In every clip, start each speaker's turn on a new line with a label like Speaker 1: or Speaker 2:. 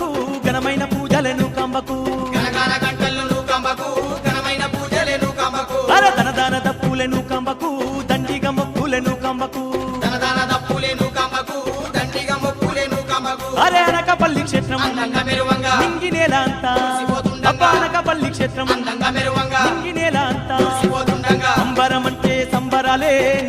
Speaker 1: నూకాంబకు ఘనమైన పూజలను కంబకు. అర దప్పులను కంబకు దండిగ మొక్కులను కంబకు. అనకపల్లి క్షేత్రం నింగి నేల అంతా. అబ్బా అనకపల్లి క్షేత్రం
Speaker 2: అందంగా మెరువంగా.
Speaker 1: నింగి నేల అంతా.
Speaker 2: పోతుండగా
Speaker 1: అంబరం అంటే సంబరాలే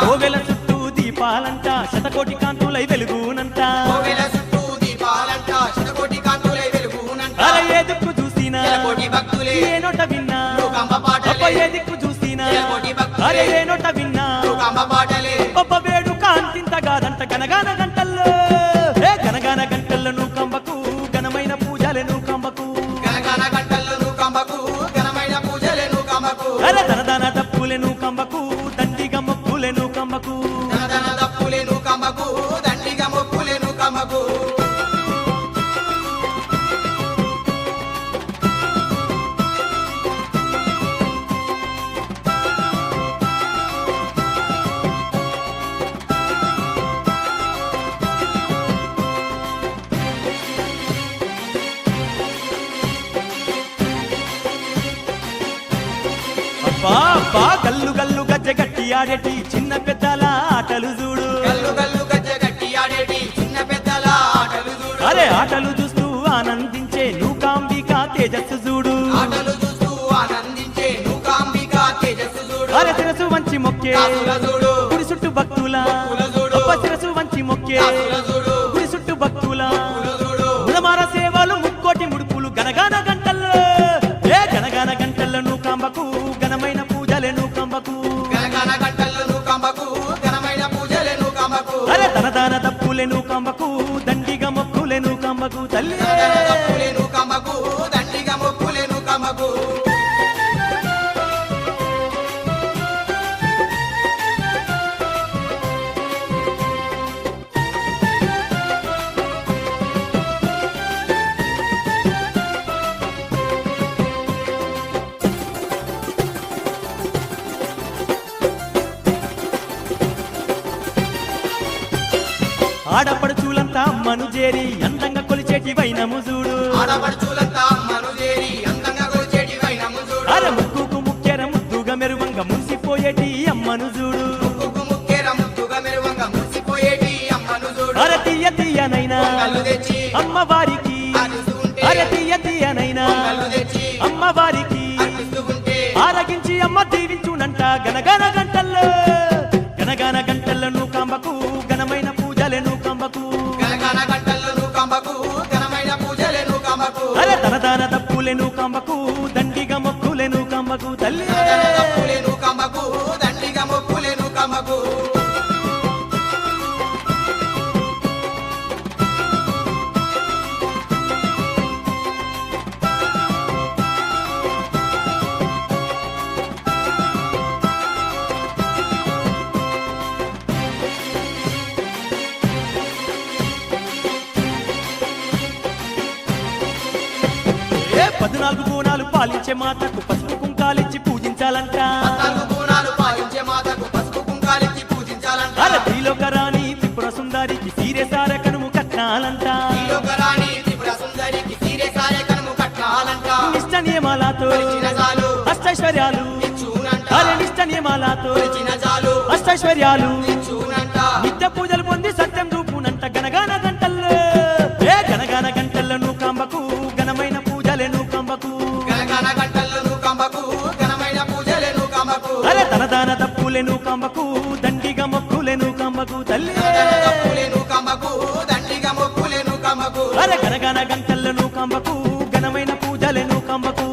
Speaker 1: కోవెల చుట్టూ దీపాలంట శతకోటి కాంతులై వెలుగునంట.
Speaker 2: కోవెల
Speaker 1: మొక్కులెను కంబకు
Speaker 2: ధనధన దప్పులే నూకంబకు దండిగా మొక్కులే నూకంబకు
Speaker 1: అబ్బా అబ్బా గల్లు గల్లు గట్టి ఆడేటి చిన్న పెద్దల ఆటలు చూడు.
Speaker 2: గల్లు గల్లు గజ్జ గట్టి ఆడేటి చిన్న పెద్దల ఆటలు చూడు.
Speaker 1: అరే ఆటలు చూస్తూ ఆనందించే నూకాంబిక తేజస్సు చూడు. అరే శిరసు వంచి మొక్కే. గుడి చుట్టూ భక్తుల. శిరసు వంచి మొక్కే. గుడి చుట్టూ భక్తుల. ముదమార సేవలు ముక్కోటి ముడుపులు. గనగాన గంటల్లో. ఏ గనగాన గంటల్లో నూకాంబకు మొక్కులెను కమ్మకు దండిగా మొక్కులెను కమ్మకు తల్లి. ఆడపడుచులంతా అమ్మను చేరి అందంగా కొలిచేటి వైనము చూడు
Speaker 2: ఆడపడుచులంతా అమ్మను చేరి అందంగా కొలిచేటి వైనము చూడు
Speaker 1: అరే ముక్కుకు ముక్కెర ముద్దుగా మెరువంగా మురిసిపోయేటి అమ్మను చూడు అరే తీయ తీయనైనా అమ్మవారికి అరే తీయ తీయనైనా అమ్మవారికి ఆరగించి అమ్మ దీవించునంట. గనగన మొక్కులెను కమ్మకు దండిగా మొక్కులెను కమ్మకు తల్లి. పద్నాలుగు బోనాలు పాలించే మాతకు పసుపు కుంకాలిచ్చి పూజించాలంట
Speaker 2: త్రిలోకరాణి త్రిపుర సుందరికి సీరే సారే కనుము కట్నాలంట
Speaker 1: నిష్ట నియమాలతో అష్టైశ్వర్యాలు. నిష్ట నియమాలతో అష్టైశ్వర్యాలు. నిత్య పూజలు పొంది సత్యం చూపునంట తనదాన కమ్మకు దండిగా మొక్కులెను కమ్మకు తల్లి.
Speaker 2: ధనధన దండిగా మొక్కులే నూకంబకు
Speaker 1: అరే గనగన గంటలను కమ్మకు ఘనమైన పూజలను
Speaker 2: కమ్మకు.